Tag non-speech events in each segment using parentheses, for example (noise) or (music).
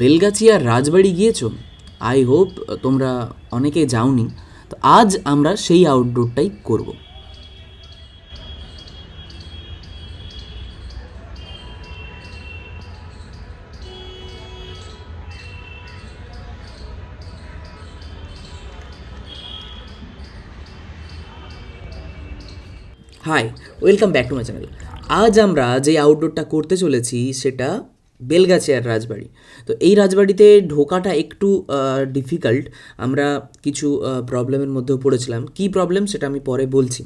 বেলগাছিয়ার রাজবাড়ি গিয়েছো I hope তোমরা অনেকে যাওনি। তো আজ আমরা সেই আউটডোরটাই করব। Hi welcome back to my channel আজ আমরা যে আউটডোরটা করতে চলেছি, সেটা বেলগাছিয়ার রাজবাড়ি। তো এই রাজবাড়িতে ঢোকাটা একটু ডিফিকাল্ট আমরা কিছু প্রবলেমের মধ্যেও পড়েছিলাম। কী প্রবলেম সেটা আমি পরে বলছি।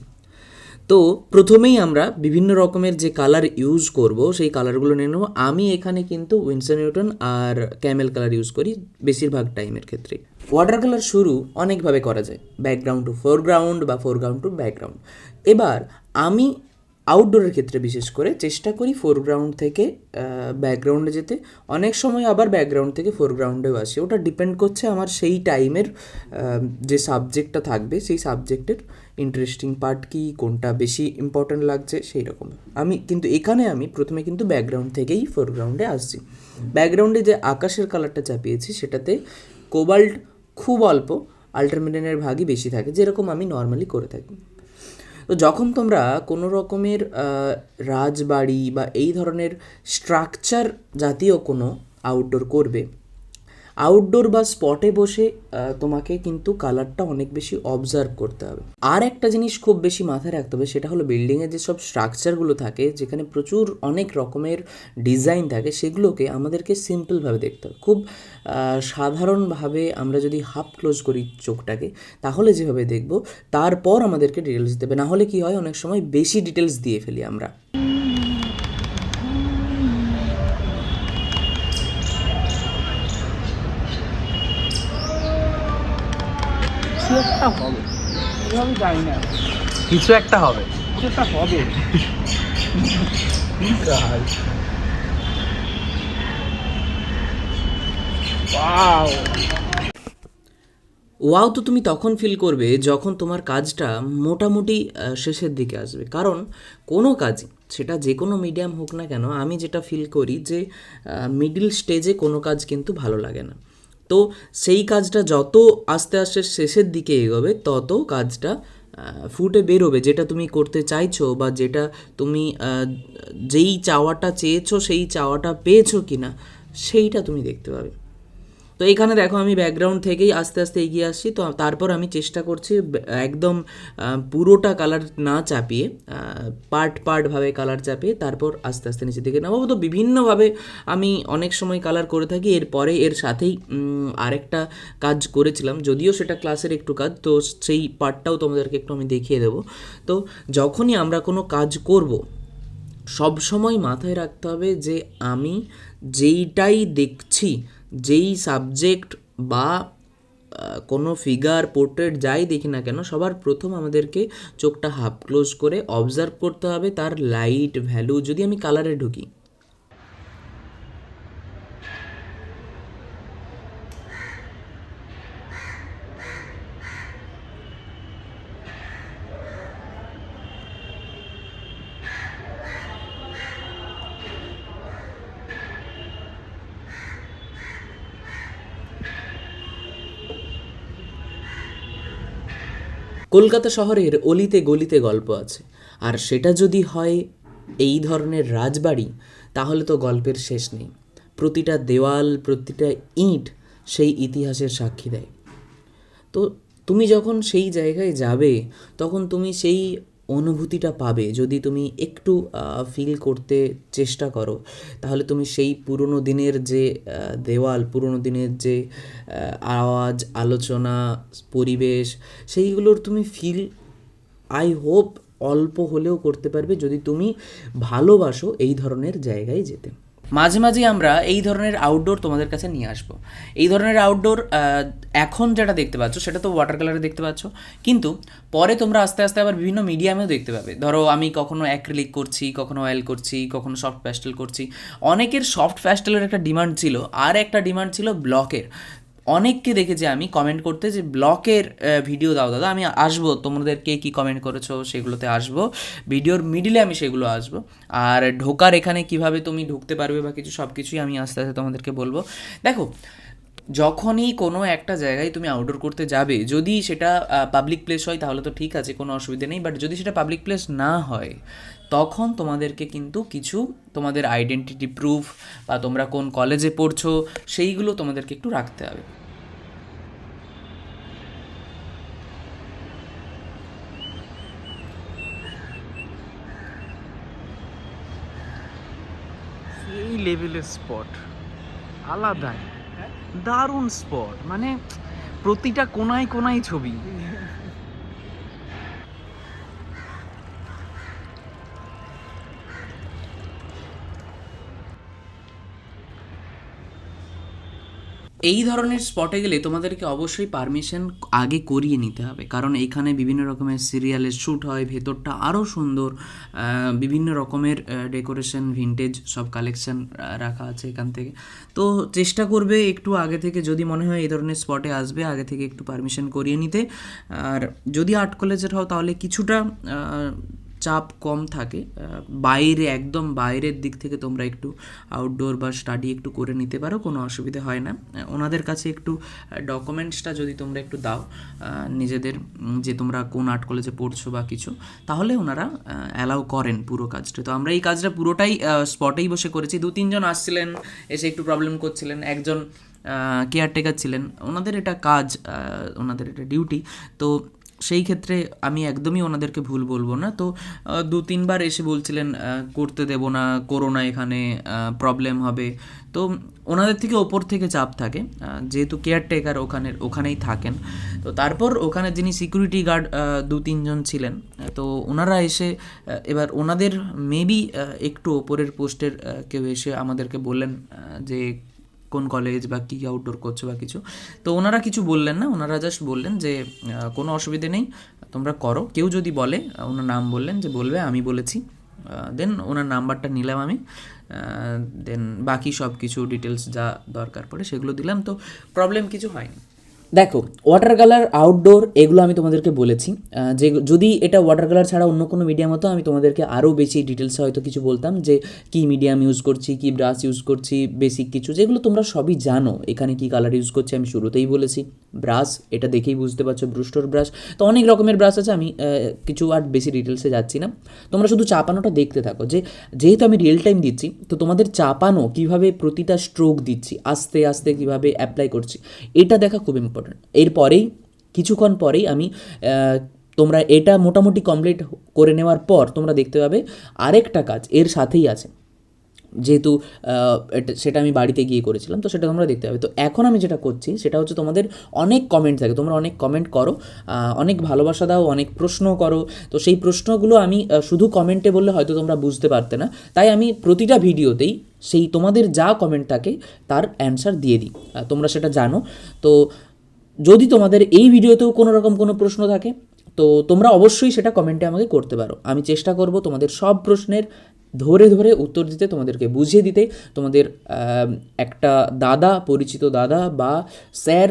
তো প্রথমেই আমরা বিভিন্ন রকমের যে কালার ইউজ করব, সেই কালারগুলো নিয়ে নেব। আমি এখানে কিন্তু উইনসন নিউটন আর ক্যামেল কালার ইউজ করি বেশিরভাগ টাইমের ক্ষেত্রে। ওয়াটার কালার শুরু অনেকভাবে করা যায়। ব্যাকগ্রাউন্ড টু ফোরগ্রাউন্ড বা ফোরগ্রাউন্ড টু ব্যাকগ্রাউন্ড এবার আমি আউটডোরের ক্ষেত্রে বিশেষ করে চেষ্টা করি ফোরগ্রাউন্ড থেকে ব্যাকগ্রাউন্ডে যেতে। অনেক সময় আবার ব্যাকগ্রাউন্ড থেকে ফোরগ্রাউন্ডেও আসি। ওটা ডিপেন্ড করছে আমার সেই টাইমের যে সাবজেক্টটা থাকবে, সেই সাবজেক্টের ইন্টারেস্টিং পার্ট কী, কোনটা বেশি ইম্পর্ট্যান্ট লাগছে, সেই রকম। আমি কিন্তু এখানে আমি প্রথমে কিন্তু ব্যাকগ্রাউন্ড থেকেই ফোরগ্রাউন্ডে আসছি। ব্যাকগ্রাউন্ডে যে আকাশের কালারটা চাপিয়েছি, সেটাতে কোবাল্ট খুব অল্প আল্টারমিডিয়ানের ভাগই বেশি থাকে, যেরকম আমি নর্মালি করে থাকি। তো যখন তোমরা কোনো রকমের রাজবাড়ি বা এই ধরনের স্ট্রাকচার জাতীয় কোনো আউটডোর করবে আউটডোর বা স্পটে বসে তোমাকে কিন্তু কালারটা অনেক বেশি অবজার্ভ করতে হবে। আর একটা জিনিস খুব বেশি মাথায় রাখতে হবে, সেটা হলো বিল্ডিংয়ের যেসব স্ট্রাকচারগুলো থাকে, যেখানে প্রচুর অনেক রকমের ডিজাইন থাকে, সেগুলোকে আমাদেরকে সিম্পলভাবে দেখতে হবে। খুব সাধারণভাবে আমরা যদি হাফ ক্লোজ করি চোখটাকে, তাহলে যেভাবে দেখব, তারপর আমাদেরকে ডিটেলস দেবে না হলে কি হয়, অনেক সময় বেশি ডিটেলস দিয়ে ফেলি আমরা। একটা হবে। এভাবে জানি না। কিছু একটা হবে। কিছু একটা হবে। ওয়াও। তো তুমি তখন ফিল করবে যখন তোমার কাজটা মোটামুটি শেষের দিকে আসবে। কারণ কোনো কাজই সেটা যে কোনো মিডিয়াম হোক না কেন আমি যেটা ফিল করি যে মিডিল স্টেজে কোনো কাজ কিন্তু ভালো লাগে না। তো সেই কাজটা যত আস্তে আস্তে শেষের দিকে এগোবে, তত কাজটা ফুটে বেরোবে। যেটা তুমি করতে চাইছো বা যেটা তুমি যেই চাওয়াটা চেয়েছো, সেই চাওয়াটা পেয়েছ কি না সেইটা তুমি দেখতে পাবে। তো এখানে দেখো আমি ব্যাকগ্রাউন্ড থেকেই আস্তে আস্তে এগিয়ে আসছি। তো তারপর আমি চেষ্টা করছি, একদম পুরোটা কালার না চাপিয়ে পার্ট পার্টভাবে কালার চাপিয়ে তারপর আস্তে আস্তে নিচের দিকে নামাবো। তো বিভিন্নভাবে আমি অনেক সময় কালার করে থাকি, এরপরে এর সাথেই আরেকটা কাজ করেছিলাম। যদিও সেটা ক্লাসের একটু কাজ, তো সেই পার্টটাও তোমাদেরকে একটু আমি দেখিয়ে দেবো। তো যখনই আমরা কোনো কাজ করব, সব সময় মাথায় রাখতে হবে যে আমি যেইটাই দেখছি, যেই সাবজেক্ট বা কোনো ফিগার পোর্ট্রেট যাই দেখি না কেন, সবার প্রথম আমাদেরকে চোখটা হাফ ক্লোজ করে অবজার্ভ করতে হবে তার লাইট ভ্যালু যদি আমি কালারে ঢুকি কলকাতা শহরের অলিতে গলিতে গল্প আছে। আর সেটা যদি হয় এই ধরনের রাজবাড়ি, তাহলে তো গল্পের শেষ নেই। প্রতিটা দেওয়াল, প্রতিটা ইঁট সেই ইতিহাসের সাক্ষী দেয়। তো তুমি যখন সেই জায়গায় যাবে, তখন তুমি সেই অনুভূতিটা পাবে যদি তুমি একটু ফিল করতে চেষ্টা করো, তাহলে তুমি সেই পুরনো দিনের যে দেওয়াল, পুরনো দিনের যে আওয়াজ, আলোচনা, পরিবেশ, সেইগুলোর তুমি ফিল আই হোপ অল্প হলেও করতে পারবে যদি তুমি ভালোবাসো এই ধরনের জায়গায় যেতে। মাঝে মাঝে আমরা এই ধরনের আউটডোর তোমাদের কাছে নিয়ে আসব। এই ধরনের আউটডোর এখন যেটা দেখতে পাচ্ছ, সেটা তো ওয়াটার কালারে দেখতে পাচ্ছ। কিন্তু পরে তোমরা আস্তে আস্তে আবার বিভিন্ন মিডিয়ামেও দেখতে পাবে। ধরো আমি কখনো অ্যাক্রিলিক করছি, কখনো অয়েল করছি, কখনো সফট প্যাস্টেল করছি। অনেকের সফট প্যাস্টেলের একটা ডিমান্ড ছিল, আর একটা ডিমান্ড ছিল ব্লকের অনেককে দেখেছি আমি কমেন্ট করতে যে, ব্লকের ভিডিও দাও দাদা, আমি আসব, তোমাদের কে কী কমেন্ট করেছ সেগুলোতে আসব ভিডিওর মিডিলে আমি সেগুলো আসব, আর ঢোকার এখানে কীভাবে তুমি ঢুকতে পারবে বা কিছু সব কিছুই আমি আস্তে আস্তে তোমাদেরকে বলব। দেখো যখনই কোনো একটা জায়গায় তুমি আউটডোর করতে যাবে, যদি সেটা পাবলিক প্লেস হয় তাহলে তো ঠিক আছে, কোনো অসুবিধা নেই বাট যদি সেটা পাবলিক প্লেস না হয়, তখন তোমাদেরকে কিন্তু কিছু তোমাদের আইডেন্টিটি প্রুফ বা তোমরা কোন কলেজে পড়ছো, সেইগুলো তোমাদেরকে একটু রাখতে হবে। এই লেভেলের স্পট আলাদাই। দারুণ স্পট মানে প্রতিটা কোনায় কোনায় ছবি। এই ধরনের স্পটে গেলে তোমাদেরকে অবশ্যই পারমিশন আগে করিয়ে নিতে হবে। কারণ এখানে বিভিন্ন রকমের সিরিয়ালের শ্যুট হয়, ভেতরটা আরও সুন্দর বিভিন্ন রকমের ডেকোরেশন ভিনটেজ সব কালেকশন রাখা আছে এখান থেকে। তো চেষ্টা করবে একটু আগে থেকে যদি মনে হয় এই ধরনের স্পটে আসবে, আগে থেকে একটু পারমিশন করিয়ে নিতে। আর যদি আর্ট কলেজের হও তাহলে কিছুটা চাপ কম থাকে বাইরে, একদম বাইরের দিক থেকে তোমরা একটু আউটডোর বা স্টাডি একটু করে নিতে পারো, কোনো অসুবিধা হয় না। ওনাদের কাছে একটু ডকুমেন্টসটা যদি তোমরা একটু দাও নিজেদের যে তোমরা কোন আর্ট কলেজে পড়ছো বা কিছু, তাহলে ওনারা অ্যালাউ করেন পুরো কাজটা। তো আমরা এই কাজটা পুরোটাই স্পটেই বসে করেছি। দু, তিনজন আসছিলেন, এসে একটু প্রবলেম করছিলেন। একজন কেয়ারটেকার ছিলেন। ওনাদের এটা কাজ ওনাদের এটা ডিউটি তো সেই ক্ষেত্রে আমি একদমই ওনাদেরকে ভুল বলব না। তো দু তিনবার এসে বলছিলেন করতে দেবো না, করো না এখানে প্রবলেম হবে। তো ওনাদের থেকে ওপর থেকে চাপ থাকে যেহেতু কেয়ারটেকার ওখানে, ওখানেই থাকেন। তো তারপর ওখানে যিনি সিকিউরিটি গার্ড দু তিনজন ছিলেন তো ওনারা এসে এবার ওনাদের মেবি একটু ওপরের পোস্টের কেউ এসে আমাদেরকে বললেন যে কোন কলেজ বা কী আউটডোর করছ বা কিছু। তো ওনারা কিছু বললেন না, ওনারা জাস্ট বললেন যে কোনো অসুবিধে নেই, তোমরা করো। কেউ যদি বলে ওনার নাম বললেন যে, বলবে, আমি বলেছি। দেন ওনার নাম্বারটা নিলাম আমি। দেন বাকি সব কিছু ডিটেলস যা দরকার পড়ে সেগুলো দিলাম। তো প্রবলেম কিছু হয়নি। দেখো ওয়াটার কালার আউটডোর এগুলো আমি তোমাদেরকে বলেছি। যে যদি এটা ওয়াটার কালার ছাড়া অন্য কোনো মিডিয়াম হতো, আমি তোমাদেরকে আরও বেশি ডিটেলসে হয়তো কিছু বলতাম যে কি মিডিয়াম ইউজ করছি, কি ব্রাশ ইউজ করছি বেসিক কিছু, যেগুলো তোমরা সবই জানো। এখানে কি কালার ইউজ করছি আমি শুরুতেই বলেছি। ব্রাশ এটা দেখেই বুঝতে পারছ ব্রুস্টোর ব্রাশ তো অনেক রকমের ব্রাশ আছে, আমি কিছু আর বেশি ডিটেলসে যাচ্ছি না। তোমরা শুধু চাপানোটা দেখতে থাকো, যে যেহেতু আমি রিয়েল টাইম দিচ্ছি, তো তোমাদের চাপানো কীভাবে প্রতিটা স্ট্রোক দিচ্ছি, আস্তে আস্তে কীভাবে অ্যাপ্লাই করছি, এটা দেখা খুব ইম্পর্টেন্ট এরপরেই, কিছুক্ষণ পরেই আমি তোমরা এটা মোটামুটি কমপ্লিট করে নেওয়ার পর তোমরা দেখতে পাবে আরেকটা কাজ এর সাথেই আছে। যেহেতু সেটা আমি বাড়িতে গিয়ে করেছিলাম, তো সেটা তোমরা দেখতে পাবে। তো এখন আমি যেটা করছি, সেটা হচ্ছে তোমাদের অনেক কমেন্ট থাকে। তোমরা অনেক কমেন্ট করো অনেক ভালোবাসা দাও, অনেক প্রশ্ন করো। তো সেই প্রশ্নগুলো আমি শুধু কমেন্টে বললে হয়তো তোমরা বুঝতে পারতে না। তাই আমি প্রতিটা ভিডিওতেই সেই তোমাদের যা কমেন্ট থাকে, তার অ্যান্সার দিয়ে দিই। তোমরা সেটা জানো। তো যদি তোমাদের এই ভিডিওতেও কোনো রকম কোনো প্রশ্ন থাকে, তো তোমরা অবশ্যই সেটা কমেন্টে আমাকে করতে পারো। আমি চেষ্টা করব তোমাদের সব প্রশ্নের ধরে ধরে উত্তর দিতে, তোমাদেরকে বুঝিয়ে দিতে। তোমাদের একটা দাদা, পরিচিত দাদা বা স্যার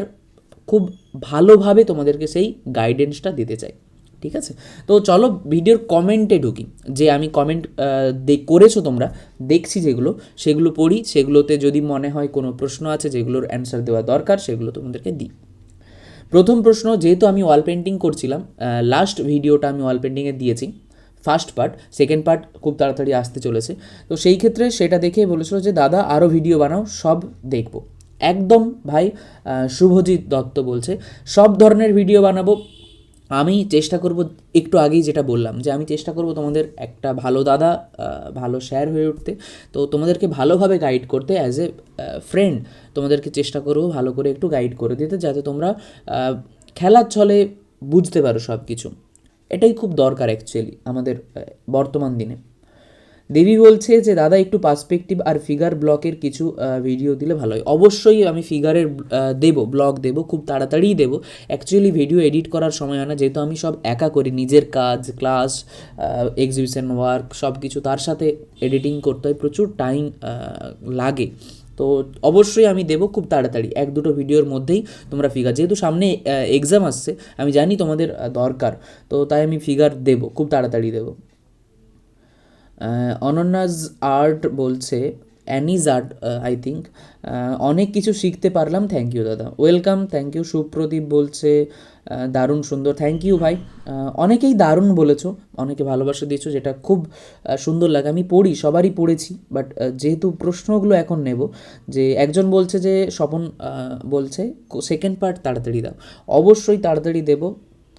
খুব ভালোভাবে তোমাদেরকে সেই গাইডেন্সটা দিতে চাই ঠিক আছে? তো চলো ভিডিওর কমেন্টে ঢুকি। যে আমি কমেন্ট করেছ তোমরা, দেখছি যেগুলো, সেগুলো পড়ি, সেগুলোতে যদি মনে হয় কোনো প্রশ্ন আছে, যেগুলোর অ্যান্সার দেওয়া দরকার, সেগুলো তোমাদেরকে দিই। প্রথম প্রশ্ন, যেহেতু আমি ওয়াল পেন্টিং করছিলাম লাস্ট ভিডিওটা আমি ওয়াল পেন্টিংয়ে দিয়েছি ফার্স্ট পার্ট সেকেন্ড পার্ট খুব তাড়াতাড়ি আসতে চলেছে। তো সেই ক্ষেত্রে সেটা দেখে বলেছিল যে, দাদা আরও ভিডিও বানাও, সব দেখব। একদম ভাই শুভজিৎ দত্ত বলছে, সব ধরনের ভিডিও বানাবো আমি চেষ্টা করব একটু আগেই যেটা বললাম যে আমি চেষ্টা করব তোমাদের একটা ভালো দাদা ভালো শেয়ার হয়ে উঠতে। তো তোমাদেরকে ভালোভাবে গাইড করতে অ্যাজ এ ফ্রেন্ড তোমাদেরকে চেষ্টা করব ভালো করে একটু গাইড করে দিতে যাতে তোমরা খেলার ছলে বুঝতে পারো সব কিছু এটাই খুব দরকার অ্যাকচুয়ালি আমাদের বর্তমান দিনে। দেবী বলছে যে, দাদা, একটু পার্সপেক্টিভ আর ফিগার ব্লকের কিছু ভিডিও দিলে ভালো হয়। অবশ্যই আমি ফিগারের দেব ব্লগ দেব, খুব তাড়াতাড়িই দেব। অ্যাকচুয়ালি ভিডিও এডিট করার সময় হয় না, যেহেতু আমি সব একা করি, নিজের কাজ ক্লাস এক্সিবিশন ওয়ার্ক সব কিছু তার সাথে এডিটিং করতে হয়, প্রচুর টাইম লাগে। তো অবশ্যই আমি দেবো খুব তাড়াতাড়ি, এক দুটো ভিডিওর মধ্যেই তোমরা ফিগার যেহেতু সামনে এক্সাম আসছে, আমি জানি তোমাদের দরকার। তো তাই আমি ফিগার দেবো, খুব তাড়াতাড়ি দেবো। অনন্যাজ আর্ট বলছে, অ্যানিজ আর্ট আই থিঙ্ক অনেক কিছু শিখতে পারলাম থ্যাংক ইউ দাদা। ওয়েলকাম থ্যাংক ইউ সুপ্রদীপ বলছে দারুণ সুন্দর থ্যাংক ইউ ভাই। অনেকেই দারুণ বলেছ, অনেকে ভালোবাসা দিয়েছ, যেটা খুব সুন্দর লাগে। আমি পড়ি, সবারই পড়েছি বাট যেহেতু প্রশ্নগুলো এখন নেব, যে একজন বলছে যে, স্বপন বলছে সেকেন্ড পার্ট তাড়াতাড়ি দাও। অবশ্যই তাড়াতাড়ি দেব।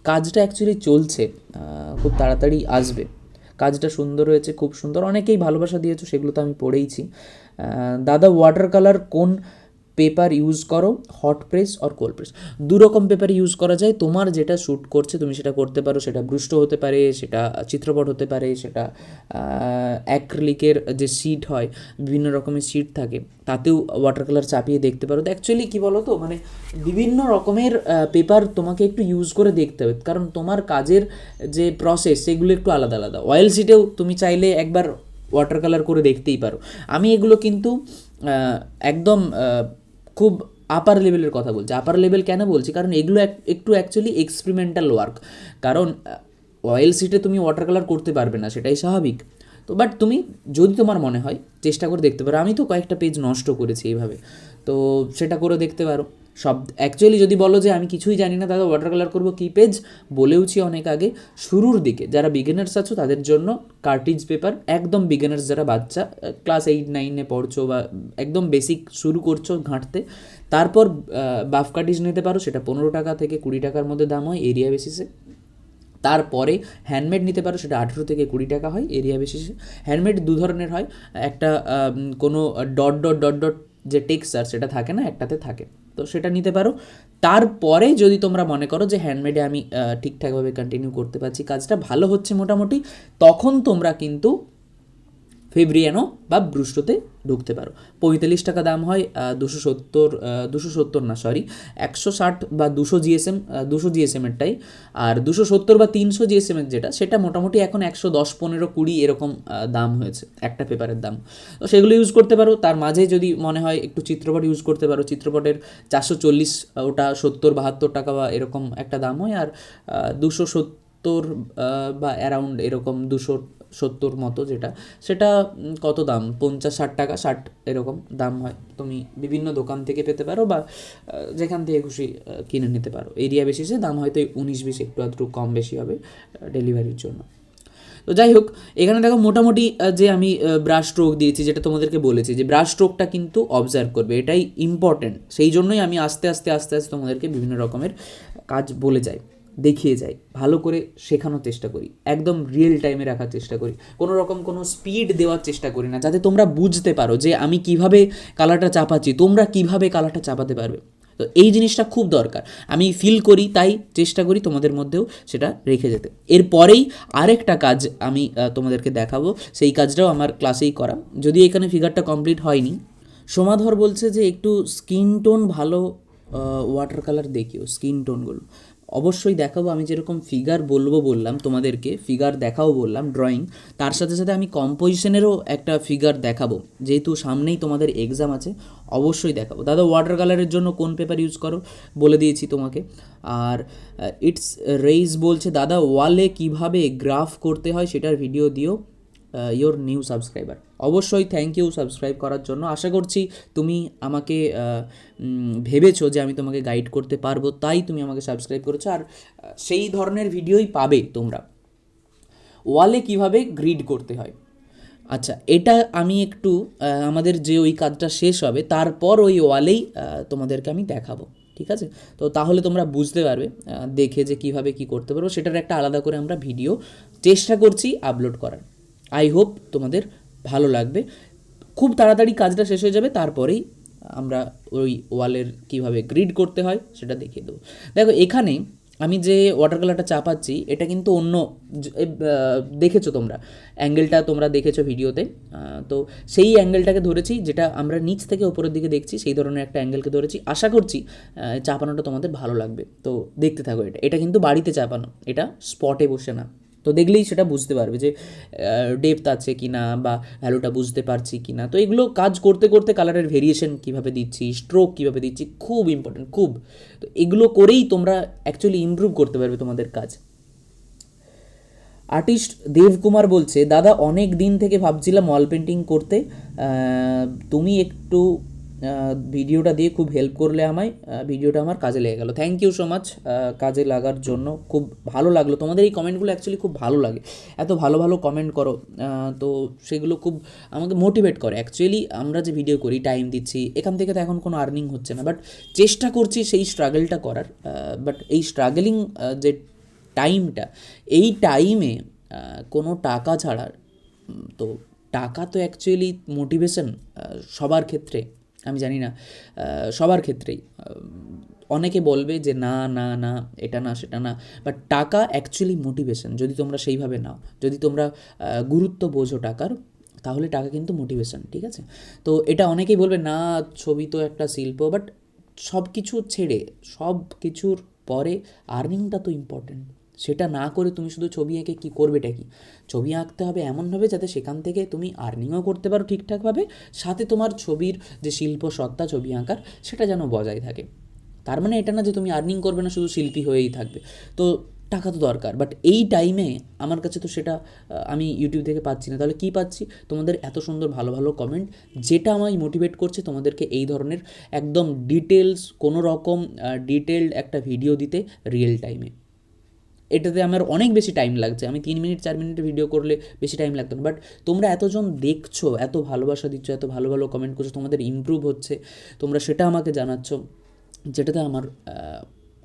কাজটা অ্যাকচুয়ালি চলছে খুব তাড়াতাড়ি আসবে। কাজটা সুন্দর হয়েছে, খুব সুন্দর। অনেকেই ভালোবাসা দিয়েছ, সেগুলো তো আমি পড়েইছি। দাদা ওয়াটার কালার কোন পেপার ইউজ করো hot press or cold press দু রকম পেপার ইউজ করা যায়, তোমার যেটা শ্যুট করছে তুমি সেটা করতে পারো, সেটা ব্রুষ্ট হতে পারে, সেটা চিত্রপট হতে পারে, সেটা অ্যাক্রিলিকের যে শিট হয়, বিভিন্ন রকমের শিট থাকে, তাতেও ওয়াটার কালার চাপিয়ে দেখতে পারো। তো অ্যাকচুয়ালি কী বলো তো মানে বিভিন্ন রকমের পেপার তোমাকে একটু ইউজ করে দেখতে হবে, কারণ তোমার কাজের যে প্রসেস সেগুলো একটু আলাদা আলাদা। অয়েল শিটেও তুমি চাইলে একবার ওয়াটার কালার করে দেখতেই পারো। আমি এগুলো কিন্তু একদম খুব আপার লেভেলের কথা বলছি। আপার লেভেল কেন বলছি? কারণ এগুলো এক- একটু অ্যাকচুয়ালি এক্সপেরিমেন্টাল ওয়ার্ক কারণ অয়েল সিটে তুমি ওয়াটার কালার করতে পারবে না, সেটাই স্বাভাবিক। তো বাট তুমি, যদি তোমার মনে হয়, চেষ্টা করে দেখতে পারো। আমি তো কয়েকটা পেজ নষ্ট করেছি এইভাবে। তো সেটা করে দেখতে পারো। সব অ্যাকচুয়ালি যদি বলো যে আমি কিছুই জানি না, দাদা ওয়াটার কালার করব কী পেজ বলেওছি অনেক আগে, শুরুর দিকে যারা বিগিনার্স আছো তাদের জন্য কার্টিজ পেপার একদম বিগিনার্স যারা বাচ্চা ক্লাস এইট নাইনে পড়ছো বা একদম বেসিক শুরু করছ ঘাঁটতে, তারপর বাফ কার্টিজ নিতে পারো, সেটা পনেরো টাকা থেকে কুড়ি টাকার মধ্যে দাম হয় এরিয়া বেসিসে তারপরে হ্যান্ডমেড নিতে পারো, সেটা আঠেরো থেকে কুড়ি টাকা হয় এরিয়া বেসিসে হ্যান্ডমেড দু ধরনের হয়, একটা কোনো ডট ডট ডট ডট যে টেক্সচার সেটা থাকে না, একটাতে থাকে। তো সেটা নিতে পারো। তারপরে যদি তোমরা মনে করো যে হ্যান্ডমেডে আমি ঠিকঠাকভাবে কন্টিনিউ করতে পারছি, কাজটা ভালো হচ্ছে মোটামুটি, তখন তোমরা কিন্তু ফেব্রিয়ানো বা ব্রুস্টোতে ঢুকতে পারো। পঁয়তাল্লিশ টাকা দাম হয় দুশো সত্তর দুশো সত্তর না সরি একশো ষাট বা দুশো জিএসএম দুশো জিএসএমেরটাই আর দুশো সত্তর বা তিনশো জিএসএমের যেটা, সেটা মোটামুটি এখন একশো দশ, পনেরো, কুড়ি এরকম দাম হয়েছে, একটা পেপারের দাম। তো সেগুলো ইউজ করতে পারো। তার মাঝে যদি মনে হয় একটু চিত্রপট ইউজ করতে পারো, চিত্রপটের চারশো চল্লিশ ওটা সত্তর, বাহাত্তর টাকা বা এরকম একটা দাম হয়। আর দুশো সত্তর বা অ্যারাউন্ড এরকম দুশো সত্তর মতো যেটা, সেটা কত দাম? পঞ্চাশ, ষাট টাকা, ষাট এরকম দাম হয়। তুমি বিভিন্ন দোকান থেকে পেতে পারো বা যেখান থেকে খুশি কিনে নিতে পারো। এরিয়া বেসিসে দাম হয়তো উনিশ বিশ একটু আধটু কম বেশি হবে ডেলিভারির জন্য। তো যাই হোক, এখানে দেখো মোটামুটি যে আমি ব্রাশ স্ট্রোক দিয়েছি, যেটা তোমাদেরকে বলেছি, যে ব্রাশ স্ট্রোকটা কিন্তু অবজার্ভ করবে। এটাই ইম্পর্ট্যান্ট সেই জন্যই আমি আস্তে আস্তে আস্তে আস্তে তোমাদেরকে বিভিন্ন রকমের কাজ বলে যাই। দেখিয়ে যাই, ভালো করে শেখানোর চেষ্টা করি, একদম রিয়েল টাইমে রাখার চেষ্টা করি। কোনো রকম কোনো স্পিড দেওয়ার চেষ্টা করি না, যাতে তোমরা বুঝতে পারো যে আমি কীভাবে কালারটা চাপাচ্ছি, তোমরা কীভাবে কালারটা চাপাতে পারবে। তো এই জিনিসটা খুব দরকার। আমি ফিল করি, তাই চেষ্টা করি তোমাদের মধ্যেও সেটা রেখে যেতে। এরপরেই আরেকটা কাজ আমি তোমাদেরকে দেখাবো। সেই কাজটাও আমার ক্লাসেই করা। যদি এখানে ফিগারটা কমপ্লিট হয়নি, সমাধর বলছে যে একটু স্কিন টোন ভালো ওয়াটার কালার দেখিও স্কিন টোনগুলো অবশ্যই দেখাবো, আমি যেরকম ফিগার বলব বললাম তোমাদেরকে ফিগার দেখাও বললাম ড্রয়িং তার সাথে সাথে আমি কম্পোজিশনেরও একটা ফিগার দেখাবো, যেহেতু সামনেই তোমাদের এক্সাম আছে, অবশ্যই দেখাবো। দাদা ওয়াটার কালারের জন্য কোন পেপার ইউজ করো? বলে দিয়েছি তোমাকে। আর ইটস রেইস বলছে, দাদা ওয়ালে কীভাবে গ্রাফ করতে হয় সেটার ভিডিও দিও। ইয়োর নিউ সাবস্ক্রাইবার অবশ্যই থ্যাংক ইউ সাবস্ক্রাইব করার জন্য। আশা করছি তুমি আমাকে ভেবেছো যে আমি তোমাকে গাইড করতে পারব, তাই তুমি আমাকে সাবস্ক্রাইব করেছ। আর সেই ধরনের ভিডিওই পাবে তোমরা। ওয়ালে কীভাবে গ্রিড করতে হয়? আচ্ছা এটা আমি একটু আমাদের যে ওই কাজটা শেষ হবে, তারপর ওই ওয়ালেই তোমাদেরকে আমি দেখাবো, ঠিক আছে? তো তাহলে তোমরা বুঝতে পারবে দেখে যে কীভাবে কি করতে পারব, সেটার একটা আলাদা করে আমরা ভিডিও চেষ্টা করছি আপলোড করার। আই হোপ তোমাদের ভালো লাগবে। খুব তাড়াতাড়ি কাজটা শেষ হয়ে যাবে, তারপরেই আমরা ওই ওয়ালের কীভাবে গ্রিড করতে হয় সেটা দেখিয়ে দেবো। দেখো, এখানে আমি যে ওয়াটার কালারটা চাপাচ্ছি, এটা কিন্তু অন্য দেখেছ তোমরা। অ্যাঙ্গেলটা তোমরা দেখেছ ভিডিওতে। তো সেই অ্যাঙ্গেলটাকে ধরেছি, যেটা আমরা নিচ থেকে উপরের দিকে দেখছি, সেই ধরনের একটা অ্যাঙ্গেলকে ধরেছি। আশা করছি চাপানোটা তোমাদের ভালো লাগবে। তো দেখতে থাকো এটা। এটা কিন্তু বাড়িতে চাপানো, এটা স্পটে বসে না। তো দেখলেই সেটা বুঝতে পারবে যে ডেপথ আছে কি না বা ভ্যালুটা বুঝতে পারছি কি না তো এগুলো কাজ করতে করতে কালারের ভেরিয়েশন কীভাবে দিচ্ছি স্ট্রোক কীভাবে দিচ্ছি, খুব ইম্পর্টেন্ট খুব। তো এগুলো করেই তোমরা অ্যাকচুয়ালি ইমপ্রুভ করতে পারবে তোমাদের কাজ। আর্টিস্ট দেবকুমার বলছে, দাদা, অনেক দিন থেকে ভাবছিলাম ওয়াল পেন্টিং করতে। তুমি একটু ভিডিওটা দিয়ে খুব হেল্প করলে আমায় ভিডিওটা আমার কাজে লেগে গেলো। থ্যাংক ইউ সো মাচ কাজে লাগার জন্য। খুব ভালো লাগল। তোমাদের এই কমেন্টগুলো অ্যাকচুয়ালি খুব ভালো লাগে। এত ভালো ভালো কমেন্ট করো তো সেগুলো খুব আমাকে মোটিভেট করে। অ্যাকচুয়ালি আমরা যে ভিডিও করি টাইম দিচ্ছি এখান থেকে তো এখন কোনো আর্নিং হচ্ছে না। বাট চেষ্টা করছি সেই স্ট্রাগলটা করার বাট এই স্ট্রাগলিং যে টাইমটা এই টাইমে কোনো টাকা ছাড়া উম, তো টাকা তো অ্যাকচুয়ালি মোটিভেশন সবার ক্ষেত্রে আমি জানি না সবার ক্ষেত্রেই। অনেকে বলবে যে না না না, এটা না, সেটা না বাট টাকা অ্যাকচুয়ালি মোটিভেশন যদি তোমরা সেইভাবে নাও, যদি তোমরা গুরুত্ব বোঝো টাকার, তাহলে টাকা কিন্তু মোটিভেশন ঠিক আছে? তো এটা অনেকেই বলবে, না, ছবি তো একটা শিল্প বাট সব কিছু ছেড়ে সব কিছুর পরে আর্নিংটা তো ইম্পর্ট্যান্ট সেটা না করে তুমি শুধু ছবি এঁকে কী করবেটা কি? ছবি আঁকতে হবে এমনভাবে যাতে সেখান থেকে তুমি আর্নিংও করতে পারো ঠিকঠাকভাবে, সাথে তোমার ছবির যে শিল্প সত্তা, ছবি আঁকার, সেটা যেন বজায় থাকে। তার মানে এটা না যে তুমি আর্নিং করবে না, শুধু শিল্পী হয়েই থাকবে। তো টাকা তো দরকার বাট এই টাইমে আমার কাছে তো সেটা আমি ইউটিউব থেকে পাচ্ছি না। তাহলে কী পাচ্ছি? তোমাদের এত সুন্দর ভালো ভালো কমেন্ট যেটা আমায় মোটিভেট করছে তোমাদেরকে এই ধরনের একদম ডিটেলস কোনো রকম ডিটেলড একটা ভিডিও দিতে রিয়েল টাইমে এটাতে আমার অনেক বেশি টাইম লাগছে। আমি তিন মিনিট চার মিনিটের ভিডিও করলে বেশি টাইম লাগতো না। বাট তোমরা এতজন দেখছ, এত ভালোবাসা দিচ্ছ, এত ভালো ভালো কমেন্ট করছ, তোমাদের ইমপ্রুভ হচ্ছে। তোমরা সেটা আমাকে জানাচ্ছ, যেটাতে আমার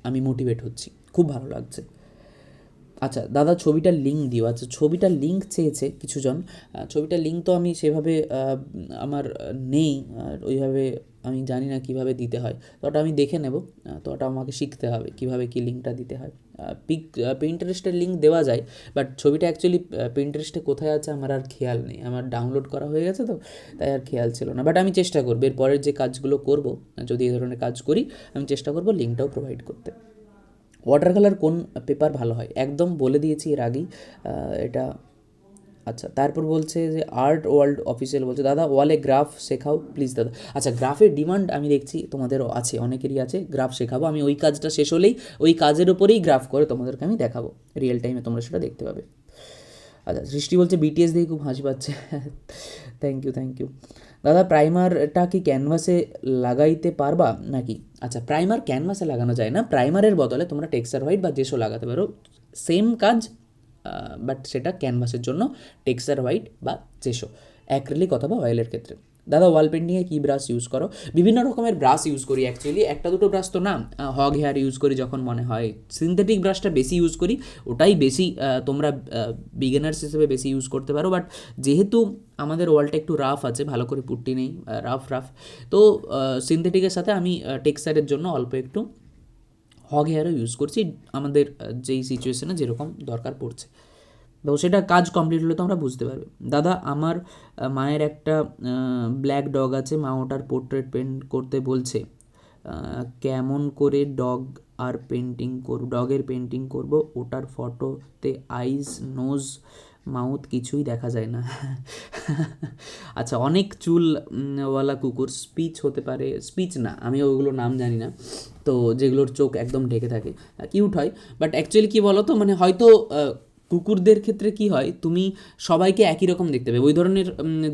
আমি মোটিভেট হচ্ছি। খুব ভালো লাগছে। আচ্ছা দাদা ছবিটার লিঙ্ক দিও। আচ্ছা ছবিটার লিঙ্ক চেয়েছে কিছুজন। ছবিটার লিঙ্ক তো আমি সেভাবে আমার নেই। ওইভাবে আমি জানি না কীভাবে দিতে হয়। তো ওটা আমি দেখে নেব। তো ওটা আমাকে শিখতে হবে কীভাবে কি লিঙ্কটা দিতে হয়। পিক প্রিন্টারেস্টের লিঙ্ক দেওয়া যায় বাট ছবিটা অ্যাকচুয়ালি প্রিন্টারেস্টে কোথায় আছে আমার আর খেয়াল নেই। আমার ডাউনলোড করা হয়ে গেছে তো, তাই আর খেয়াল ছিল না। বাট আমি চেষ্টা করব। এর পরের যে কাজগুলো করব, যদি এই ধরনের কাজ করি, আমি চেষ্টা করব লিঙ্কটাও প্রোভাইড করতে। ওয়াটার কালার কোন পেপার ভালো হয়? একদম বলে দিয়েছি এর আগেই এটা আচ্ছা তারপর বলছে যে আর্ট ওয়ার্ল্ড অফিসিয়াল বলছে, দাদা ওয়ালে গ্রাফ শেখাও প্লিজ দাদা। আচ্ছা গ্রাফের ডিমান্ড আমি দেখছি, তোমাদেরও আছে, অনেকেরই আছে গ্রাফ শেখাবো। আমি ওই কাজটা শেষ হলেই ওই কাজের ওপরেই গ্রাফ করে তোমাদেরকে আমি দেখাবো রিয়েল টাইমে তোমরা সেটা দেখতে পাবে। আচ্ছা সৃষ্টি বলছে বিটিএস দেখে খুব হাসি পাচ্ছে। থ্যাংক ইউ থ্যাংক ইউ দাদা প্রাইমারটা কি ক্যানভাসে লাগাইতে পারবা নাকি? আচ্ছা প্রাইমার ক্যানভাসে লাগানো যায় না। প্রাইমারের বদলে তোমরা টেক্সচার হোয়াইট বা জেসো লাগাতে পারো সেম কাজ বাট সেটা ক্যানভাসের জন্য টেক্সচার হোয়াইট বা জেসো অ্যাক্রিলিক অথবা অয়েলের ক্ষেত্রে। দাদা ওয়াল পেন্টিংয়ে কী ব্রাশ ইউজ করো? বিভিন্ন রকমের ব্রাশ ইউজ করি অ্যাকচুয়ালি একটা দুটো ব্রাশ তো না হগ হেয়ার ইউজ করি যখন মনে হয়। সিনথেটিক ব্রাশটা বেশি ইউজ করি, ওটাই বেশি তোমরা বিগিনার্স হিসেবে বেশি ইউজ করতে পারো। বাট যেহেতু আমাদের ওয়ালটা একটু রাফ আছে, ভালো করে পুট্টি নেই রাফ রাফ তো সিনথেটিকের সাথে আমি টেক্সচারের জন্য অল্প একটু হগ হেয়ারও ইউজ করছি। আমাদের যেই সিচুয়েশনে যেরকম দরকার পড়ছে। তো সেটা কাজ কমপ্লিট হলে তোমরা বুঝতে পারবে। দাদা আমার মায়ের একটা ব্ল্যাক ডগ আছে মা ওটার পোর্ট্রেট পেন্ট করতে বলছে। কেমন করে ডগ আর পেন্টিং করব ডগের পেন্টিং করব? ওটার ফটোতে আইস নোজ মাউথ কিছুই দেখা যায় না। (laughs) আচ্ছা অনেক চুল উম, কুকুর স্পিচ হতে পারে স্পিচ না আমি ওগুলো নাম জানি না। তো যেগুলোর চোখ একদম ঢেকে থাকে। কিউট হয় বাট অ্যাকচুয়ালি কী বলো তো মানে হয়তো কুকুরদের ক্ষেত্রে কি হয়? তুমি সবাইকে একই রকম দেখতে পাবে। ওই ধরনের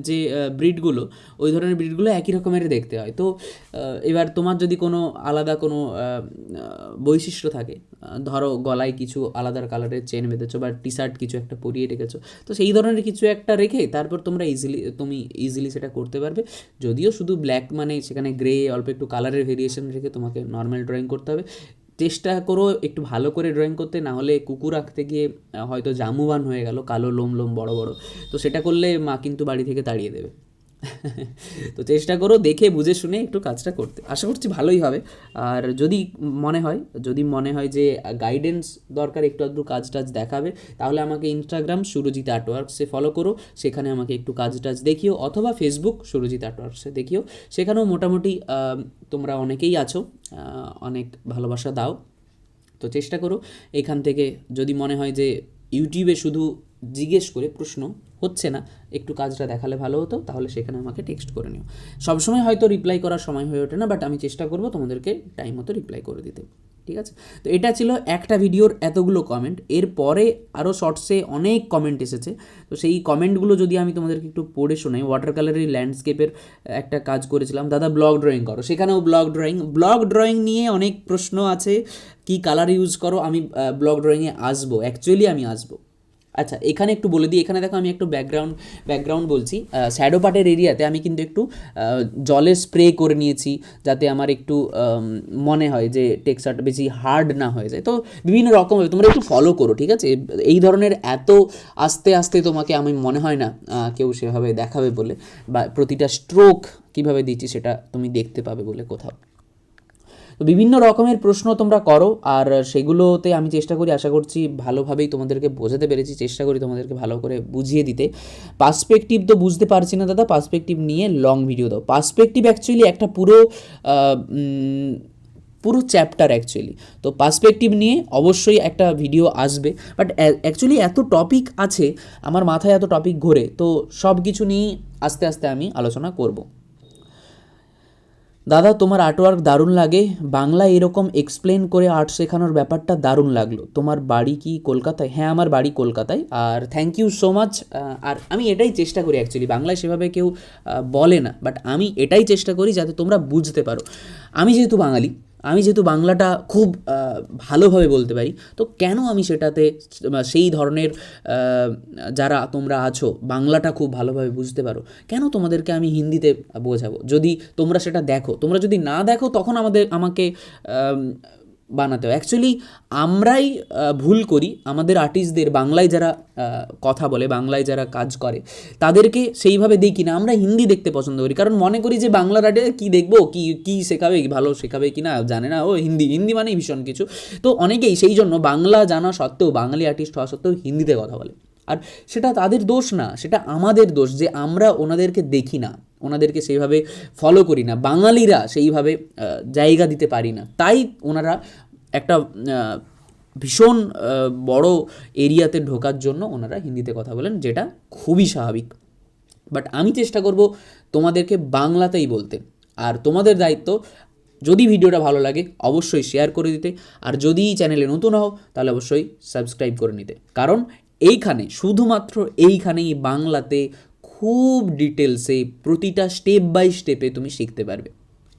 যে ব্রিডগুলো, ওই ধরনের ব্রিডগুলো একই রকমের দেখতে হয়। তো এবার তোমার যদি কোনো আলাদা কোনো বৈশিষ্ট্য থাকে ধরো গলায় কিছু আলাদা কালারের চেন বেঁধেছো বা টি শার্ট কিছু একটা পরিয়ে রেখেছো, তো সেই ধরনের কিছু একটা রেখে তারপর তোমরা ইজিলি তুমি ইজিলি সেটা করতে পারবে। যদিও শুধু ব্ল্যাক মানে সেখানে গ্রে অল্প একটু কালারের ভেরিয়েশন রেখে তোমাকে নর্মাল ড্রয়িং করতে হবে। চেষ্টা করো একটু ভালো করে ড্রয়িং করতে না হলে কুকুর আঁকতে গিয়ে হয়তো জামুবান হয়ে গেল, কালো লোম লোম বড় বড়। তো সেটা করলে মা কিন্তু বাড়ি থেকে তাড়িয়ে দেবে। তো চেষ্টা করো, দেখে, বুঝে, শুনে একটু কাজটা করতে। আশা করছি ভালোই হবে। আর যদি মনে হয়, যদি মনে হয় যে গাইডেন্স দরকার, একটু আধটু কাজ টাজ দেখাবে, তাহলে আমাকে ইনস্টাগ্রাম সুরজিৎ আর্টওয়ার্কসে ফলো করো। সেখানে আমাকে একটু কাজ টাজ দেখিও, অথবা ফেসবুক সুরজিৎ আর্টওয়ার্কসে দেখিও। সেখানেও মোটামুটি তোমরা অনেকেই আছো অনেক ভালোবাসা দাও। তো চেষ্টা করো, এখান থেকে যদি মনে হয় যে ইউটিউবে শুধু জিজ্ঞেস করে প্রশ্ন, হচ্ছে না? একটু কাজটা দেখালে ভালো হতো, তাহলে সেখানে আমাকে টেক্সট করে নিও। সবসময় হয়তো রিপ্লাই করার সময় হয়ে ওঠে না বাট আমি চেষ্টা করব তোমাদেরকে টাইম মতো রিপ্লাই করে দিতে। ঠিক আছে? তো এটা ছিল একটা ভিডিওর এতগুলো কমেন্ট এরপরে আরও শর্টসে অনেক কমেন্ট এসেছে। তো সেই কমেন্টগুলো যদি আমি তোমাদেরকে একটু পড়ে শোনাই ওয়াটার কালারের ল্যান্ডস্কেপের একটা কাজ করেছিলাম। দাদা ব্লগ ড্রয়িং করো। সেখানেও ব্লগ ড্রয়িং ব্লগ ড্রয়িং নিয়ে অনেক প্রশ্ন আছে, কি কালার ইউজ করো? আমি ব্লগ ড্রয়িংয়ে আসব। অ্যাকচুয়ালি আমি আসব। আচ্ছা এখানে একটু বলে দিই, এখানে দেখো আমি একটু ব্যাকগ্রাউন্ড ব্যাকগ্রাউন্ড বলছি। শ্যাডো পার্টের এরিয়াতে আমি কিন্তু একটু জলে স্প্রে করে নিয়েছি, যাতে আমার একটু মনে হয় যে টেক্সচারটা বেশি হার্ড না হয়ে যায়। তো বিভিন্ন রকমভাবে তোমরা একটু ফলো করো, ঠিক আছে? এই ধরনের এত আস্তে আস্তে তোমাকে আমি মনে হয় না কেউ সেভাবে দেখাবে বলে, বা প্রতিটা স্ট্রোক কীভাবে দিচ্ছি সেটা তুমি দেখতে পাবে বলে কোথাও। তো বিভিন্ন রকমের প্রশ্ন তোমরা করো, আর সেগুলোতে আমি চেষ্টা করি, আশা করছি ভালোভাবেই তোমাদেরকে বোঝাতে পেরেছি, চেষ্টা করি তোমাদেরকে ভালো করে বুঝিয়ে দিতে। পার্সপেক্টিভ তো বুঝতে পারছি না দাদা পার্সপেক্টিভ নিয়ে লং ভিডিও দাও। পার্সপেক্টিভ অ্যাকচুয়ালি একটা পুরো পুরো চ্যাপ্টার অ্যাকচুয়ালি তো পার্সপেক্টিভ নিয়ে অবশ্যই একটা ভিডিও আসবে। বাট অ্যাকচুয়ালি এত টপিক আছে, আমার মাথায় এত টপিক ঘোরে, তো সব কিছু নিয়েই আস্তে আস্তে আমি আলোচনা করব। দাদা, তোমার আর্টওয়ার্ক দারুণ লাগে। বাংলা এরকম এক্সপ্লেন করে আর্ট শেখানোর ব্যাপারটা দারুণ লাগল। তোমার বাড়ি কি কলকাতায়? হ্যাঁ আমার বাড়ি কলকাতায়। আর থ্যাংক ইউ সো মাচ আর আমি এটাই চেষ্টা করি অ্যাকচুয়ালি বাংলায় সেভাবে কেউ বলে না বাট আমি এটাই চেষ্টা করি যাতে তোমরা বুঝতে পারো। আমি যেহেতু বাঙালি আমি যেহেতু বাংলাটা খুব ভালোভাবে বলতে পারি তো কেন আমি সেটাতে সেই ধরনের যারা তোমরা আছো বাংলাটা খুব ভালোভাবে বুঝতে পারো কেন তোমাদেরকে আমি হিন্দিতে বোঝাবো? যদি তোমরা সেটা দেখো তোমরা যদি না দেখো তখন আমাদের আমাকে আম, বানাতে হয় অ্যাকচুয়ালি আমরাই ভুল করি। আমাদের আর্টিস্টদের বাংলায় যারা কথা বলে, বাংলায় যারা কাজ করে, তাদেরকে সেইভাবে দেখি না। আমরা হিন্দি দেখতে পছন্দ করি। কারণ মনে করি যে বাংলার আর্টে কী দেখব? কি, কী শেখাবে? ভালো শেখাবে কি না? জানে না। ও হিন্দি হিন্দি মানেই ভীষণ কিছু। তো অনেকেই সেই জন্য বাংলা জানা সত্ত্বেও, বাঙালি আর্টিস্ট হওয়া সত্ত্বেও হিন্দিতে কথা বলে। আর সেটা তাদের দোষ না। সেটা আমাদের দোষ যে, আমরা ওনাদেরকে দেখি না। ওনাদেরকে সেইভাবে ফলো করি না। বাঙালিরা সেইভাবে জায়গা দিতে পারি না। তাই ওনারা একটা ভীষণ বড় এরিয়াতে ঢোকার জন্য ওনারা হিন্দিতে কথা বলেন, যেটা খুবই স্বাভাবিক। বাট আমি চেষ্টা করব তোমাদেরকে বাংলাতেই বলতে। আর তোমাদের দায়িত্ব, যদি ভিডিওটা ভালো লাগে, অবশ্যই শেয়ার করে দিতে। আর যদি চ্যানেলে নতুন হও, তাহলে অবশ্যই সাবস্ক্রাইব করে নিতে। কারণ এইখানে, শুধুমাত্র এইখানেই বাংলাতে খুব ডিটেলসে প্রতিটা স্টেপ বাই স্টেপে তুমি শিখতে পারবে।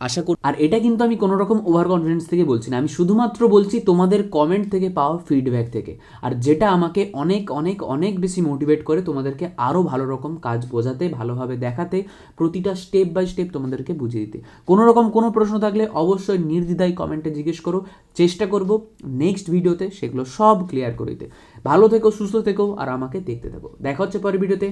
আশা করি আর এটা কিন্তু আমি কোনো রকম ওভার কনফিডেন্স থেকে বলছি না। আমি শুধুমাত্র বলছি তোমাদের কমেন্ট থেকে পাওয়া ফিডব্যাক থেকে। আর যেটা আমাকে অনেক অনেক অনেক বেশি মোটিভেট করে তোমাদেরকে আরও ভালো রকম কাজ বোঝাতে, ভালোভাবে দেখাতে, প্রতিটা স্টেপ বাই স্টেপ তোমাদেরকে বুঝিয়ে দিতে। কোনো রকম কোনো প্রশ্ন থাকলে অবশ্যই নির্দ্বিধায় কমেন্টে জিজ্ঞেস করো। চেষ্টা করব নেক্সট ভিডিওতে সেগুলো সব ক্লিয়ার করে দিতে। ভালো থেকো, সুস্থ থেকো, আর আমাকে দেখতে থাকো। দেখা হচ্ছে পরের ভিডিওতে